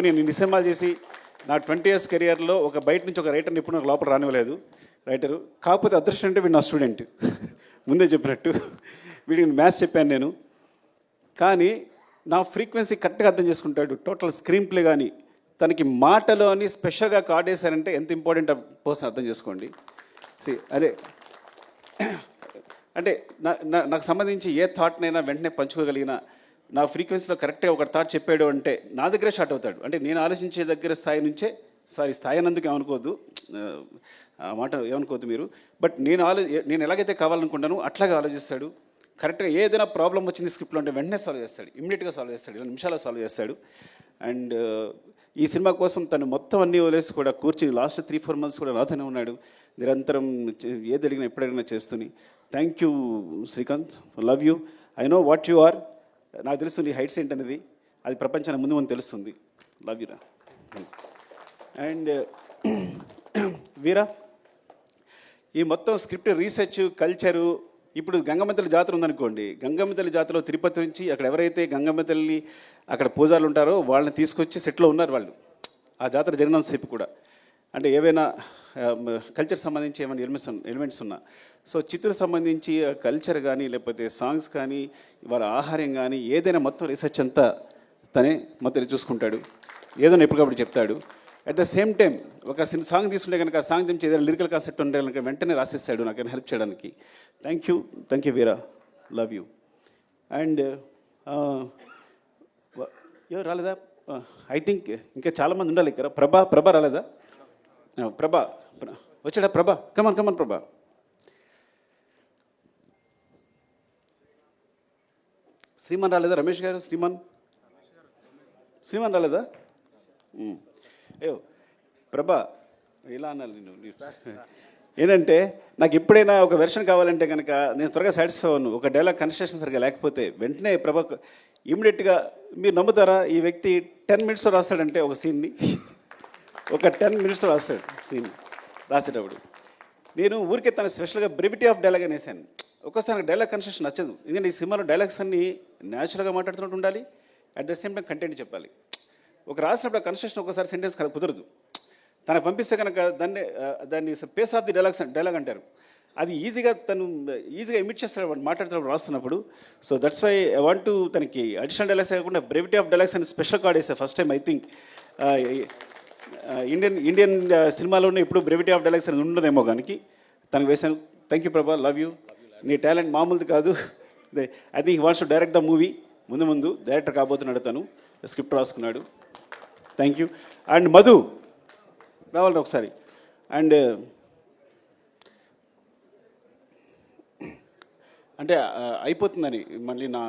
నేను ఇన్ని సినిమాలు చేసి నా ట్వంటీ ఇయర్స్ కెరియర్లో ఒక బయట నుంచి ఒక రైటర్ని ఇప్పుడు నాకు లోపల రానివ్వలేదు. రైటరు కాకపోతే అదృష్టం అంటే వీడు నా స్టూడెంట్. ముందే చెప్పినట్టు. వీడికి మ్యాథ్స్ చెప్పాను నేను. కానీ నా ఫ్రీక్వెన్సీ కరెక్ట్గా అర్థం చేసుకుంటాడు. టోటల్ స్క్రీన్ ప్లే కానీ తనకి మాటలో అని స్పెషల్గా కార్డ్ వేశారంటే ఎంత ఇంపార్టెంట్ పర్సన్ అర్థం చేసుకోండి. సి అదే. అంటే నా నా- నాకు సంబంధించి ఏ థాట్నైనా వెంటనే పంచుకోగలిగిన నా ఫ్రీక్వెన్సీలో కరెక్ట్గా ఒక థాట్ చెప్పాడు అంటే నా దగ్గరే షార్ట్ అవుతాడు. అంటే నేను ఆలోచించే దగ్గర స్థాయి నుంచే సారీ స్థాయి అన్నందుకు ఏమనుకోవద్దు. ఆ మాట ఏమనుకోవద్దు మీరు. బట్ నేను ఆలో నేను ఎలాగైతే కావాలనుకుంటానో అట్లాగే ఆలోచిస్తాడు. కరెక్ట్గా ఏదైనా ప్రాబ్లం వచ్చింది స్క్రిప్ట్లో అంటే వెంటనే సాల్వ్ చేస్తాడు. ఇమ్మీడియట్గా సాల్వ్ చేస్తాడు. ఇలా నిమిషాల్లో సాల్వ్ చేస్తాడు. అండ్ ఈ సినిమా కోసం తను మొత్తం అన్నీ వదిలేసి కూడా కూర్చుని లాస్ట్ త్రీ ఫోర్ మంత్స్ కూడా నాతోనే ఉన్నాడు. నిరంతరం ఏది అడిగినా ఎప్పుడడిగినా చేస్తుని. Thank you Srikanth. Love you I know what you are నాకు తెలుసు నీ హైట్స్ ఏంటనేది. అది ప్రపంచానికి ముందు ముందు తెలుస్తుంది. లవ్ యూరా అండ్ వీరా ఈ మొత్తం స్క్రిప్ట్ రీసెర్చ్ కల్చరు ఇప్పుడు గంగమ్మ తల్లి జాతర ఉందనుకోండి. గంగమ్మతల్లి జాతరలో తిరుపతి నుంచి అక్కడ ఎవరైతే గంగమ్మతల్లి అక్కడ పూజారులు ఉంటారో వాళ్ళని తీసుకొచ్చి సెట్లో ఉన్నారు వాళ్ళు. ఆ జాతర జరిగినంతసేపు కూడా. అంటే ఏవైనా కల్చర్ సంబంధించి ఏమైనా ఎలిమెంట్స్ ఎలిమెంట్స్ ఉన్నా. సో చిత్తూరు సంబంధించి కల్చర్ కానీ లేకపోతే సాంగ్స్ కానీ వాళ్ళ ఆహారం కానీ ఏదైనా మొత్తం రీసెర్చ్ అంతా తనే మొత్తం చూసుకుంటాడు. ఏదైనా ఎప్పటికప్పుడు చెప్తాడు. అట్ ద సేమ్ టైం ఒక సిన్ సాంగ్ తీసుకుంటే కనుక ఆ సాంగ్ నుంచి ఏదైనా లిరికల్ కాన్సెప్ట్ ఉంటే కనుక వెంటనే రాసిస్తాడు నాకు హెల్ప్ చేయడానికి. Thank you thank you Veera love you and ఎవరు రాలేదా? Uh, ఐ థింక్ ఇంకా చాలామంది ఉండాలి ఇక్కడ. ప్రభా ప్రభా రాలేదా? ప్రభా వచ్చాడా ప్రభా? కమన్ కమన్ ప్రభా. శ్రీమాన్ రాలేదా రమేష్ గారు? శ్రీమాన్? శ్రీమాన్ రాలేదా? ఉమ్. అయ్యో ప్రభా ఇలా అన్నాను నేను ఏంటంటే నాకు ఎప్పుడైనా ఒక వెర్షన్ కావాలంటే కనుక నేను త్వరగా సాటిస్ఫై అవ్వను. ఒక డైలాగ్ కన్స్ట్రక్షన్ సరిగా లేకపోతే వెంటనే ప్రభా ఇమీడియట్గా మీరు నమ్ముతారా? ఈ వ్యక్తి టెన్ మినిట్స్లో రాస్తాడంటే ఒక సీన్ని ఒక టెన్ మినిట్స్లో రాస్తాడు సీన్ రాసేటప్పుడు. నేను ఊరికే తన స్పెషల్గా బ్రెవిటీ ఆఫ్ డైలాగ్ అనేసాను. ఒక్కోసారి డైలాగ్ కన్స్ట్రక్షన్ నచ్చదు. ఎందుకంటే ఈ సినిమాలో డైలాగ్స్ అన్ని న్యాచురల్గా మాట్లాడుతున్నట్టు ఉండాలి. At the same time content చెప్పాలి. ఒక రాసినప్పుడు ఆ కన్స్ట్రక్షన్ ఒకసారి సెంటెన్స్ కుదరదు. తనకు పంపిస్తే కనుక దాన్ని దాన్ని pace of the dialogues dialogue అంటారు. అది ఈజీగా తను ఈజీగా ఇమిట్ చేస్తాడు వాడు మాట్లాడుతున్నప్పుడు రాస్తున్నప్పుడు. So that's why I want to తనకి అడిషనల్ డైలాగ్స్ కాకుండా బ్రెవిటీ ఆఫ్ డైలాగ్స్ అని స్పెషల్ కార్డ్ వేసా first time I think Indian Indian సినిమాలోనే ఇప్పుడు బ్రెవిటీ ఆఫ్ డైలాగ్స్ అనేది ఉండదేమో కానీ తనకు వేశాను thank you Prabha love you నీ టాలెంట్ మామూలుది కాదు. I think what's to direct the movie ముందు ముందు డైరెక్టర్ కాబోతున్నాడు తను స్క్రిప్ట్ రాసుకున్నాడు. థ్యాంక్ యూ అండ్ మధు రావాలి ఒకసారి. అండ్ అంటే అయిపోతుందని మళ్ళీ నా